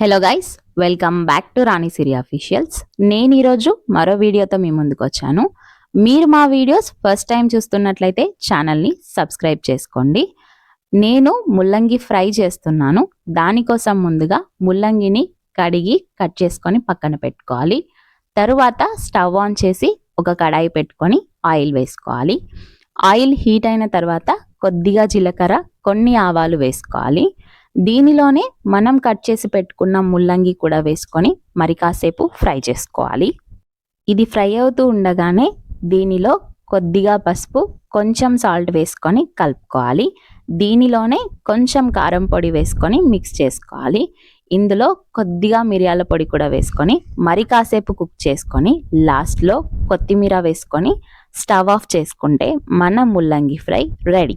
Hello guys welcome back to Rani Siri officials నేను ఈరోజు మరో వీడియోతో మీ ముందుకు వచ్చాను. మీరు మా వీడియోస్ ఫస్ట్ టైం చూస్తున్నట్లయితే ఛానల్ని సబ్స్క్రైబ్ చేసుకోండి. నేను ముల్లంగి ఫ్రై చేస్తున్నాను. దానికోసం ముందుగా ముల్లంగిని కడిగి కట్ చేసుకొని పక్కన పెట్టుకోవాలి. తరువాత స్టవ్ ఆన్ చేసి ఒక కడాయి పెట్టుకొని ఆయిల్ వేసుకోవాలి. ఆయిల్ హీట్ అయిన తర్వాత కొద్దిగా జీలకర్ర కొన్ని ఆవాలు వేసుకోవాలి. దీనిలోనే మనం కట్ చేసి పెట్టుకున్న ముల్లంగి కూడా వేసుకొని మరి కాసేపు ఫ్రై చేసుకోవాలి. ఇది ఫ్రై అవుతూ ఉండగానే దీనిలో కొద్దిగా పసుపు కొంచెం సాల్ట్ వేసుకొని కలుపుకోవాలి. దీనిలోనే కొంచెం కారం పొడి వేసుకొని మిక్స్ చేసుకోవాలి. ఇందులో కొద్దిగా మిరియాల పొడి కూడా వేసుకొని మరి కాసేపు కుక్ చేసుకొని లాస్ట్లో కొత్తిమీర వేసుకొని స్టవ్ ఆఫ్ చేసుకుంటే మన ముల్లంగి ఫ్రై రెడీ.